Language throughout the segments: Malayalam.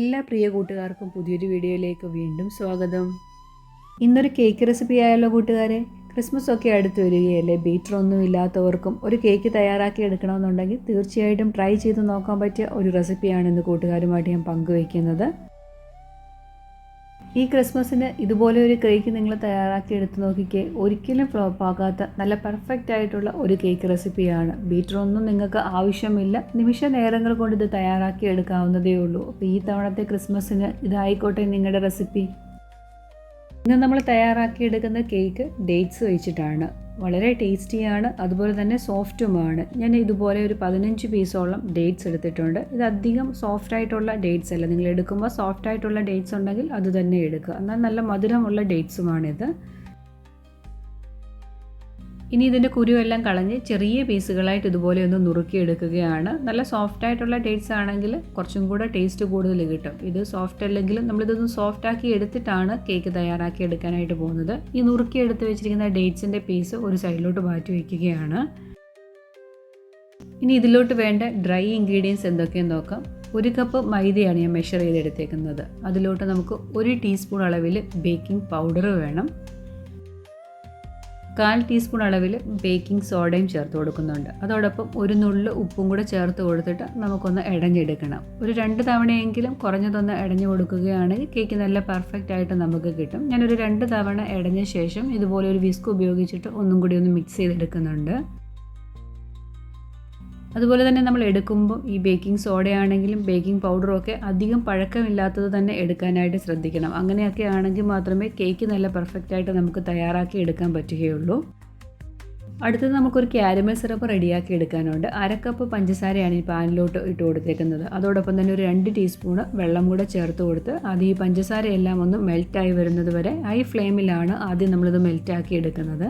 എല്ലാ പ്രിയ കൂട്ടുകാർക്കും പുതിയൊരു വീഡിയോയിലേക്ക് വീണ്ടും സ്വാഗതം. ഇന്നൊരു കേക്ക് റെസിപ്പി ആയല്ലോ കൂട്ടുകാരെ. ക്രിസ്മസ് ഒക്കെ അടുത്ത് വരികയല്ലേ. ബീറ്റർ ഒന്നും ഇല്ലാത്തവർക്കും ഒരു കേക്ക് തയ്യാറാക്കി എടുക്കണമെന്നുണ്ടെങ്കിൽ തീർച്ചയായിട്ടും ട്രൈ ചെയ്ത് നോക്കാൻ പറ്റിയ ഒരു റെസിപ്പിയാണ് ഇന്ന് കൂട്ടുകാരുമായിട്ട് ഞാൻ പങ്കുവയ്ക്കുന്നത്. ഈ ക്രിസ്മസിന് ഇതുപോലെ ഒരു കേക്ക് നിങ്ങൾ തയ്യാറാക്കി എടുത്ത് നോക്കിക്കേ. ഒരിക്കലും ഫ്ലോപ്പാകാത്ത നല്ല പെർഫെക്റ്റ് ആയിട്ടുള്ള ഒരു കേക്ക് റെസിപ്പിയാണ് ബീറ്ററൊന്നും നിങ്ങൾക്ക് ആവശ്യമില്ല. നിമിഷ നേരങ്ങൾ കൊണ്ട് ഇത് തയ്യാറാക്കി എടുക്കാവുന്നതേ ഉള്ളൂ. അപ്പോൾ ഈ തവണത്തെ ക്രിസ്മസിന് ഇതായിക്കോട്ടെ നിങ്ങളുടെ റെസിപ്പി ഇന്ന് നമ്മൾ തയ്യാറാക്കിയെടുക്കുന്ന കേക്ക് ഡേറ്റ്സ് വെച്ചിട്ടാണ്. വളരെ ടേസ്റ്റിയാണ് അതുപോലെ തന്നെ സോഫ്റ്റുമാണ്. ഞാൻ ഇതുപോലെ ഒരു പതിനഞ്ച് പീസോളം ഡേറ്റ്സ് എടുത്തിട്ടുണ്ട്. ഇത് അധികം സോഫ്റ്റ് ആയിട്ടുള്ള ഡേറ്റ്സ് അല്ല. നിങ്ങൾ എടുക്കുമ്പോൾ സോഫ്റ്റ് ആയിട്ടുള്ള ഡേറ്റ്സ് ഉണ്ടെങ്കിൽ അത് തന്നെ എടുക്കുക. എന്നാൽ നല്ല മധുരമുള്ള ഡേറ്റ്സുമാണിത്. ഇനി ഇതിന്റെ കുരുവെല്ലാം കളഞ്ഞ് ചെറിയ പീസുകളായിട്ട് ഇതുപോലെ ഒന്ന് നുറുക്കിയെടുക്കുകയാണ്. നല്ല സോഫ്റ്റ് ആയിട്ടുള്ള ഡേറ്റ്സ് ആണെങ്കിൽ കുറച്ചും കൂടെ ടേസ്റ്റ് കൂടുതൽ കിട്ടും. ഇത് സോഫ്റ്റ് അല്ലെങ്കിലും നമ്മളിതൊന്ന് സോഫ്റ്റ് ആക്കി എടുത്തിട്ടാണ് കേക്ക് തയ്യാറാക്കി എടുക്കാനായിട്ട് പോകുന്നത്. ഈ നുറുക്കി എടുത്ത് വെച്ചിരിക്കുന്ന ഡേറ്റ്സിന്റെ പീസ് ഒരു സൈഡിലോട്ട് മാറ്റി വയ്ക്കുകയാണ് ഇനി ഇതിലോട്ട് വേണ്ട ഡ്രൈ ഇൻഗ്രീഡിയൻസ് എന്തൊക്കെയെന്ന് നോക്കാം. ഒരു കപ്പ് മൈദയാണ് ഞാൻ മെഷർ ചെയ്തെടുത്തേക്കുന്നത്. അതിലോട്ട് നമുക്ക് ഒരു ടീസ്പൂൺ അളവിൽ ബേക്കിംഗ് പൗഡർ വേണം. കാൽ ടീസ്പൂൺ അളവിൽ ബേക്കിംഗ് സോഡയും ചേർത്ത് കൊടുക്കുന്നുണ്ട്. അതോടൊപ്പം ഒരു നുള്ളു ഉപ്പും കൂടെ ചേർത്ത് കൊടുത്തിട്ട് നമുക്കൊന്ന് ഇടഞ്ഞെടുക്കണം ഒരു രണ്ട് തവണയെങ്കിലും കുറഞ്ഞതൊന്ന് ഇടഞ്ഞു കൊടുക്കുകയാണെങ്കിൽ കേക്ക് നല്ല പെർഫെക്റ്റ് ആയിട്ട് നമുക്ക് കിട്ടും. ഞാനൊരു രണ്ട് തവണ ഇടഞ്ഞ ശേഷം ഇതുപോലെ ഒരു വിസ്ക് ഉപയോഗിച്ചിട്ട് ഒന്നും കൂടി ഒന്ന് മിക്സ് ചെയ്തെടുക്കുന്നുണ്ട്. അതുപോലെ തന്നെ നമ്മൾ എടുക്കുമ്പോൾ ഈ ബേക്കിംഗ് സോഡയാണെങ്കിലും ബേക്കിംഗ് പൗഡറും ഒക്കെ അധികം പഴക്കമില്ലാത്തത് തന്നെ എടുക്കാനായിട്ട് ശ്രദ്ധിക്കണം. അങ്ങനെയൊക്കെ ആണെങ്കിൽ മാത്രമേ കേക്ക് നല്ല പെർഫെക്റ്റ് ആയിട്ട് നമുക്ക് തയ്യാറാക്കി എടുക്കാൻ പറ്റുകയുള്ളൂ. അടുത്തത് നമുക്കൊരു ക്യാരമൽ സിറപ്പ് റെഡിയാക്കി എടുക്കാനുണ്ട്. അരക്കപ്പ് പഞ്ചസാരയാണ് ഈ പാനിലോട്ട് ഇട്ട് കൊടുത്തേക്കുന്നത്. അതോടൊപ്പം തന്നെ ഒരു രണ്ട് ടീസ്പൂൺ വെള്ളം കൂടെ ചേർത്ത് കൊടുത്ത് അത് ഈ പഞ്ചസാരയെല്ലാം ഒന്ന് മെൽറ്റായി വരുന്നത് വരെ ഹൈ ഫ്ലെയിമിലാണ് ആദ്യം നമ്മളിത് മെൽറ്റാക്കി എടുക്കുന്നത്.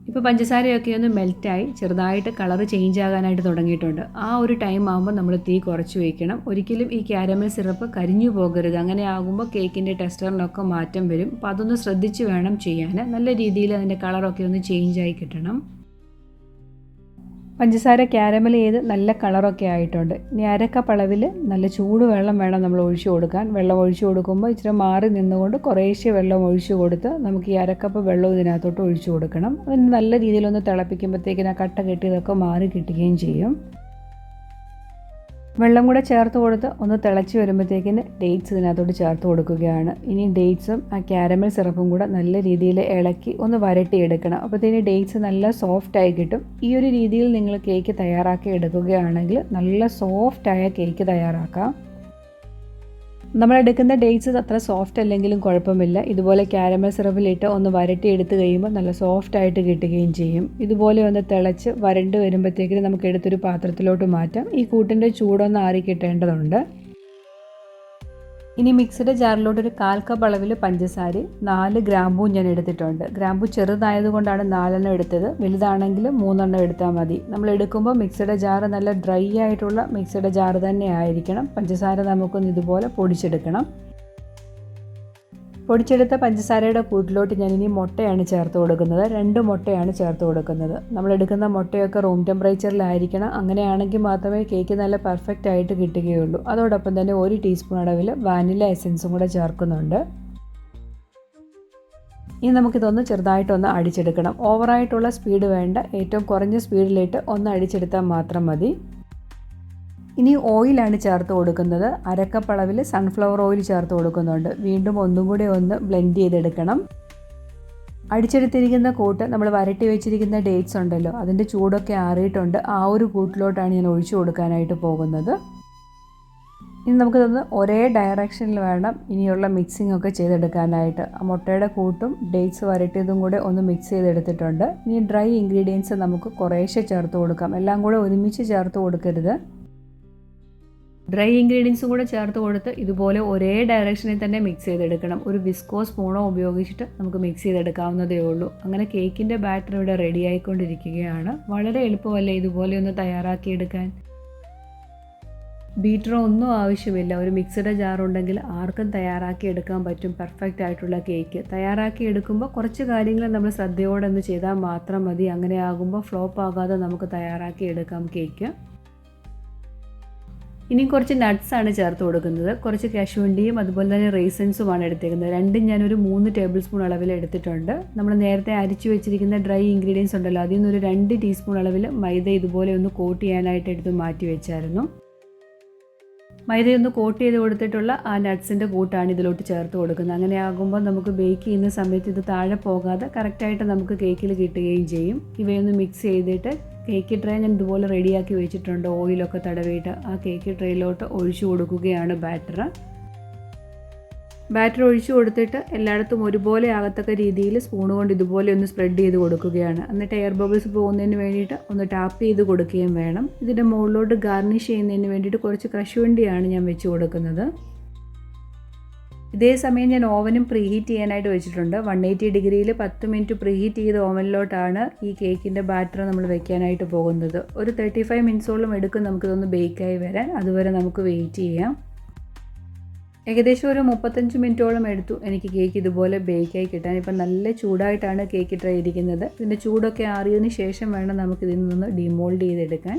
ഇപ്പോൾ പഞ്ചസാരയൊക്കെ ഒന്ന് മെൽറ്റായി ചെറുതായിട്ട് കളർ ചേഞ്ച് ആകാനായിട്ട് തുടങ്ങിയിട്ടുണ്ട്. ആ ഒരു ടൈം ആകുമ്പോൾ നമ്മൾ തീ കുറച്ച് വയ്ക്കണം ഒരിക്കലും ഈ ക്യാരമൽ സിറപ്പ് കരിഞ്ഞു പോകരുത്. അങ്ങനെ ആകുമ്പോൾ കേക്കിന്റെ ടെസ്റ്ററിനൊക്കെ മാറ്റം വരും. അപ്പോൾ അതൊന്ന് ശ്രദ്ധിച്ച് വേണം ചെയ്യാൻ നല്ല രീതിയിൽ അതിന്റെ കളറൊക്കെ ഒന്ന് ചേഞ്ച് ആയി കിട്ടണം. പഞ്ചസാര ക്യാരമൽ ചെയ്ത് നല്ല കളറൊക്കെ ആയിട്ടുണ്ട്. ഇനി അരക്കപ്പ് അളവിൽ നല്ല ചൂട് വെള്ളം വേണം നമ്മൾ ഒഴിച്ചു കൊടുക്കാൻ. വെള്ളം ഒഴിച്ചു കൊടുക്കുമ്പോൾ ഇച്ചിരി മാറി നിന്നുകൊണ്ട് കുറേശ്ശെ വെള്ളം ഒഴിച്ചു കൊടുത്ത് നമുക്ക് ഈ അരക്കപ്പ് വെള്ളം ഇതിനകത്തോട്ട് ഒഴിച്ചു കൊടുക്കണം. അതിന് നല്ല രീതിയിലൊന്ന് തിളപ്പിക്കുമ്പോഴത്തേക്കിന് ആ കട്ട കെട്ടിയതൊക്കെ മാറി കിട്ടുകയും ചെയ്യും. വെള്ളം കൂടെ ചേർത്ത് കൊടുത്ത് ഒന്ന് തിളച്ച് വരുമ്പോഴത്തേക്കിന് ഡേറ്റ്സ് ഇതിനകത്തോട്ട് ചേർത്ത് കൊടുക്കുകയാണ്. ഇനി ഡേറ്റ്സും ആ ക്യാരമൽ സിറപ്പും കൂടെ നല്ല രീതിയിൽ ഇളക്കി ഒന്ന് വരട്ടിയെടുക്കണം. അപ്പോഴത്തേന് ഡേറ്റ്സ് നല്ല സോഫ്റ്റ് ആയി കിട്ടും. ഈ ഒരു രീതിയിൽ നിങ്ങൾ കേക്ക് തയ്യാറാക്കി എടുക്കുകയാണെങ്കിൽ നല്ല സോഫ്റ്റായ കേക്ക് തയ്യാറാക്കാം. നമ്മൾ എടുക്കുന്ന ഡേറ്റ്സ് അത്ര സോഫ്റ്റ് അല്ലെങ്കിലും കുഴപ്പമില്ല. ഇതുപോലെ ക്യാരമൽ സിറപ്പിലിട്ട് ഒന്ന് വരട്ടി എടുത്ത് കഴിയുമ്പോൾ നല്ല സോഫ്റ്റ് ആയിട്ട് കിട്ടുകയും ചെയ്യും. ഇതുപോലെ ഒന്ന് തിളച്ച് വരണ്ട് വരുമ്പോഴത്തേക്കിനും നമുക്ക് എടുത്തൊരു പാത്രത്തിലോട്ട് മാറ്റാം. ഈ കൂട്ടിന്റെ ചൂടൊന്ന് ആറി കിട്ടേണ്ടതുണ്ട് ഇനി മിക്സിയുടെ ജാറിലോട്ട് ഒരു കാൽ കപ്പ് അളവിൽ പഞ്ചസാര നാല് ഗ്രാമ്പൂ ഞാൻ എടുത്തിട്ടുണ്ട്. ഗ്രാമ്പൂ ചെറുതായതുകൊണ്ടാണ് നാലെണ്ണം എടുത്തത്. വലുതാണെങ്കിൽ മൂന്നെണ്ണം എടുത്താൽ മതി. നമ്മൾ എടുക്കുമ്പോൾ മിക്സിയുടെ ജാറ് നല്ല ഡ്രൈ ആയിട്ടുള്ള മിക്സിയുടെ ജാറ് തന്നെ ആയിരിക്കണം. പഞ്ചസാര നമുക്കൊന്ന് ഇതുപോലെ പൊടിച്ചെടുക്കണം. പൊടിച്ചെടുത്ത പഞ്ചസാരയുടെ കൂട്ടിലോട്ട് ഇനി മുട്ടയാണ് ചേർത്ത് കൊടുക്കുന്നത്. രണ്ട് മുട്ടയാണ് ചേർത്ത് കൊടുക്കുന്നത്. നമ്മൾ എടുക്കുന്ന മുട്ടയൊക്കെ റൂം ടെമ്പറേച്ചറിലായിരിക്കണം അങ്ങനെയാണെങ്കിൽ മാത്രമേ കേക്ക് നല്ല പെർഫെക്റ്റ് ആയിട്ട് കിട്ടുകയുള്ളൂ. അതോടൊപ്പം തന്നെ ഒരു ടീസ്പൂൺ അളവിൽ വാനില എസൻസും കൂടെ ചേർക്കുന്നുണ്ട്. ഇനി നമുക്കിതൊന്ന് ചെറുതായിട്ടൊന്ന് അടിച്ചെടുക്കണം. ഓവറായിട്ടുള്ള സ്പീഡ് വേണ്ട. ഏറ്റവും കുറഞ്ഞ സ്പീഡിലിട്ട് ഒന്ന് അടിച്ചെടുത്താൽ മാത്രം മതി. ഇനി ഓയിലാണ് ചേർത്ത് കൊടുക്കുന്നത്. അരക്കപ്പളവിൽ സൺഫ്ലവർ ഓയിൽ ചേർത്ത് കൊടുക്കുന്നുണ്ട്. വീണ്ടും ഒന്നും കൂടി ഒന്ന് ബ്ലെൻഡ് ചെയ്തെടുക്കണം. അടിച്ചെടുത്തിരിക്കുന്ന കൂട്ട് നമ്മൾ വരട്ടി വെച്ചിരിക്കുന്ന ഡേറ്റ്സ് ഉണ്ടല്ലോ അതിന്റെ ചൂടൊക്കെ ആറിയിട്ടുണ്ട്. ആ ഒരു കൂട്ടിലോട്ടാണ് ഞാൻ ഒഴിച്ചു കൊടുക്കാനായിട്ട് പോകുന്നത്. ഇനി നമുക്കിതൊന്ന് ഒരേ ഡയറക്ഷനിൽ വേണം ഇനിയുള്ള മിക്സിംഗ് ഒക്കെ ചെയ്തെടുക്കാനായിട്ട്. ആ മുട്ടയുടെ കൂട്ടും ഡേറ്റ്സ് വരട്ടിയതും കൂടെ ഒന്ന് മിക്സ് ചെയ്തെടുത്തിട്ടുണ്ട്. ഇനി ഡ്രൈ ഇൻഗ്രീഡിയൻസ് നമുക്ക് കുറേശ്ശെ ചേർത്ത് കൊടുക്കാം. എല്ലാം കൂടെ ഒരുമിച്ച് ചേർത്ത് കൊടുക്കരുത്. ഡ്രൈ ഇൻഗ്രീഡിയൻസ് കൂടെ ചേർത്ത് കൊടുത്ത് ഇതുപോലെ ഒരേ ഡയറക്ഷനിൽ തന്നെ മിക്സ് ചെയ്തെടുക്കണം. ഒരു വിസ്കോ സ്പൂണോ ഉപയോഗിച്ചിട്ട് നമുക്ക് മിക്സ് ചെയ്തെടുക്കാവുന്നതേ ഉള്ളൂ. അങ്ങനെ കേക്കിന്റെ ബാറ്റർ ഇവിടെ റെഡി ആയിക്കൊണ്ടിരിക്കുകയാണ്. വളരെ എളുപ്പമല്ലേ ഇതുപോലെ ഒന്ന് തയ്യാറാക്കിയെടുക്കാൻ? ബീറ്ററോ ഒന്നും ആവശ്യമില്ല. ഒരു മിക്സഡ് ജാർ ഉണ്ടെങ്കിൽ ആർക്കും തയ്യാറാക്കി എടുക്കാൻ പറ്റും. പെർഫെക്റ്റ് ആയിട്ടുള്ള കേക്ക് തയ്യാറാക്കി എടുക്കുമ്പോൾ കുറച്ച് കാര്യങ്ങൾ നമ്മൾ ശ്രദ്ധയോടെ ഒന്ന് ചെയ്താൽ മാത്രം മതി. അങ്ങനെ ആകുമ്പോൾ ഫ്ലോപ്പ് ആകാതെ നമുക്ക് തയ്യാറാക്കി എടുക്കാം കേക്ക് ഇനി കുറച്ച് നട്ട്സാണ് ചേർത്ത് കൊടുക്കുന്നത്. കുറച്ച് കശുവണ്ടിയും അതുപോലെ തന്നെ റേസൻസുമാണ് എടുത്തേക്കുന്നത്. രണ്ടും ഞാനൊരു മൂന്ന് ടേബിൾ സ്പൂൺ അളവിൽ എടുത്തിട്ടുണ്ട്. നമ്മൾ നേരത്തെ അരിച്ചു വെച്ചിരിക്കുന്ന ഡ്രൈ ഇൻഗ്രീഡിയൻസ് ഉണ്ടല്ലോ അതിൽ നിന്നൊരു രണ്ട് ടീസ്പൂൺ അളവിൽ മൈദ ഇതുപോലെ ഒന്ന് കോട്ട് ചെയ്യാനായിട്ട് എടുത്ത് മാറ്റി വെച്ചായിരുന്നു. മൈദയൊന്ന് കോട്ട് ചെയ്ത് കൊടുത്തിട്ടുള്ള ആ നട്ട്സിന്റെ കൂട്ടാണ് ഇതിലോട്ട് ചേർത്ത് കൊടുക്കുന്നത്. അങ്ങനെ ആകുമ്പോൾ നമുക്ക് ബേക്ക് ചെയ്യുന്ന സമയത്ത് ഇത് താഴെ പോകാതെ കറക്റ്റായിട്ട് നമുക്ക് കേക്കിൽ കിട്ടുകയും ചെയ്യും. ഇവയൊന്ന് മിക്സ് ചെയ്തിട്ട് കേക്ക് ട്രേ ഞാൻ ഇതുപോലെ റെഡിയാക്കി വെച്ചിട്ടുണ്ട്. ഓയിലൊക്കെ തടവിയിട്ട് ആ കേക്ക് ട്രേയിലോട്ട് ഒഴിച്ചു കൊടുക്കുകയാണ് ബാറ്റർ ബാറ്റർ ഒഴിച്ചു കൊടുത്തിട്ട് എല്ലായിടത്തും ഒരുപോലെ ആകത്തക്ക രീതിയിൽ സ്പൂൺ കൊണ്ട് ഇതുപോലെ ഒന്ന് സ്പ്രെഡ് ചെയ്ത് കൊടുക്കുകയാണ്. എന്നിട്ട് എയർ ബബിൾസ് പോകുന്നതിന് വേണ്ടിയിട്ട് ഒന്ന് ടാപ്പ് ചെയ്ത് കൊടുക്കുകയും വേണം. ഇതിന്റെ മുകളിലോട്ട് ഗാർണിഷ് ചെയ്യുന്നതിന് വേണ്ടിയിട്ട് കുറച്ച് കശുവണ്ടിയാണ് ഞാൻ വെച്ച് കൊടുക്കുന്നത്. ഇതേ സമയം ഞാൻ ഓവനും പ്രീഹീറ്റ് ചെയ്യാനായിട്ട് വെച്ചിട്ടുണ്ട്. വൺ എയ്റ്റി ഡിഗ്രിയിൽ പത്ത് മിനിറ്റ് പ്രീഹീറ്റ് ചെയ്ത ഓവനിലോട്ടാണ് ഈ കേക്കിന്റെ ബാറ്റർ നമ്മൾ വെക്കാനായിട്ട് പോകുന്നത്. ഒരു തേർട്ടി ഫൈവ് മിനിറ്റ്സോളം എടുക്കും നമുക്കിതൊന്ന് ബേക്കായി വരാൻ. അതുവരെ നമുക്ക് വെയിറ്റ് ചെയ്യാം. ഏകദേശം ഒരു മുപ്പത്തഞ്ച് മിനിറ്റോളം എടുത്തു എനിക്ക് കേക്ക് ഇതുപോലെ ബേക്കായി കിട്ടാൻ. ഇപ്പം നല്ല ചൂടായിട്ടാണ് കേക്ക് ട്രൈ ഇരിക്കുന്നത് ഇതിന്റെ ചൂടൊക്കെ ആറിയതിന് ശേഷം വേണം നമുക്ക് ഇതിൽ നിന്ന് ഡിമോൾഡ് ചെയ്തെടുക്കാൻ.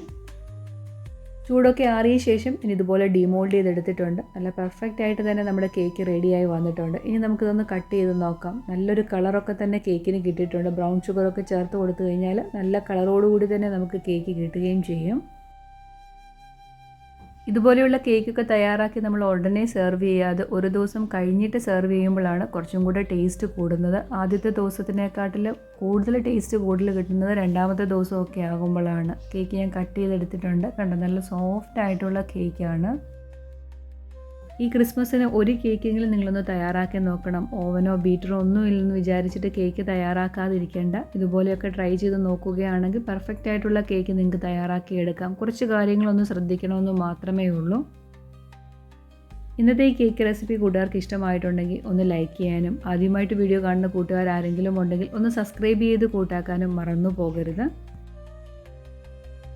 ചൂടൊക്കെ ആറിയ ശേഷം ഇനി ഇതുപോലെ ഡിമോൾഡ് ചെയ്തെടുത്തിട്ടുണ്ട്. നല്ല പെർഫെക്റ്റ് ആയിട്ട് തന്നെ നമ്മുടെ കേക്ക് റെഡിയായി വന്നിട്ടുണ്ട്. ഇനി നമുക്കിതൊന്ന് കട്ട് ചെയ്ത് നോക്കാം. നല്ലൊരു കളറൊക്കെ തന്നെ കേക്കിന് കിട്ടിയിട്ടുണ്ട്. ബ്രൗൺ ഷുഗറൊക്കെ ചേർത്ത് കൊടുത്തു കഴിഞ്ഞാൽ നല്ല കളറോടുകൂടി തന്നെ നമുക്ക് കേക്ക് കിട്ടുകയും ചെയ്യും. ഇതുപോലെയുള്ള കേക്കൊക്കെ തയ്യാറാക്കി നമ്മൾ ഉടനെ സെർവ് ചെയ്യാതെ ഒരു ദിവസം കഴിഞ്ഞിട്ട് സെർവ് ചെയ്യുമ്പോഴാണ് കുറച്ചും കൂടെ ടേസ്റ്റ് കൂടുന്നത്. ആദ്യത്തെ ദിവസത്തിനെക്കാട്ടിൽ കൂടുതൽ ടേസ്റ്റ് കൂടുതൽ കിട്ടുന്നത് രണ്ടാമത്തെ ദിവസമൊക്കെ ആകുമ്പോഴാണ്. കേക്ക് ഞാൻ കട്ട് ചെയ്തെടുത്തിട്ടുണ്ട്. കണ്ടോ? നല്ല സോഫ്റ്റ് ആയിട്ടുള്ള കേക്കാണ് ഈ ക്രിസ്മസിന് ഒരു കേക്കെങ്കിലും നിങ്ങളൊന്ന് തയ്യാറാക്കി നോക്കണം. ഓവനോ ബീറ്ററോ ഒന്നും ഇല്ലെന്ന് വിചാരിച്ചിട്ട് കേക്ക് തയ്യാറാക്കാതിരിക്കേണ്ട. ഇതുപോലെയൊക്കെ ട്രൈ ചെയ്ത് നോക്കുകയാണെങ്കിൽ പെർഫെക്റ്റ് ആയിട്ടുള്ള കേക്ക് നിങ്ങൾക്ക് തയ്യാറാക്കി എടുക്കാം. കുറച്ച് കാര്യങ്ങളൊന്ന് ശ്രദ്ധിക്കണമെന്ന് മാത്രമേ ഉള്ളൂ. ഇന്നത്തെ ഈ കേക്ക് റെസിപ്പി കൂട്ടുകാർക്ക് ഇഷ്ടമായിട്ടുണ്ടെങ്കിൽ ഒന്ന് ലൈക്ക് ചെയ്യാനും ആദ്യമായിട്ട് വീഡിയോ കാണുന്ന കൂട്ടുകാർ ആരെങ്കിലും ഉണ്ടെങ്കിൽ ഒന്ന് സബ്സ്ക്രൈബ് ചെയ്ത് കൂട്ടാക്കാനും മറന്നു പോകരുത്.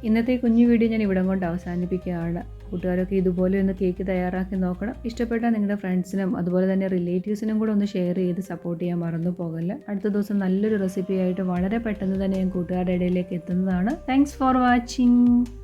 ഇന്നത്തെ കുഞ്ഞു വീഡിയോ ഞാൻ ഇവിടം കൊണ്ട് അവസാനിപ്പിക്കുകയാണ്. കൂട്ടുകാരൊക്കെ ഇതുപോലെ ഒന്ന് കേക്ക് തയ്യാറാക്കി നോക്കണം. ഇഷ്ടപ്പെട്ടാൽ നിങ്ങളുടെ ഫ്രണ്ട്സിനും അതുപോലെ തന്നെ റിലേറ്റീവ്സിനും കൂടെ ഒന്ന് ഷെയർ ചെയ്ത് സപ്പോർട്ട് ചെയ്യാൻ മറന്നു പോകല്ല. അടുത്ത ദിവസം നല്ലൊരു റെസിപ്പിയായിട്ട് വളരെ പെട്ടെന്ന് തന്നെ ഞാൻ കൂട്ടുകാരുടെ ഇടയിലേക്ക് എത്തുന്നതാണ്. Thanks for watching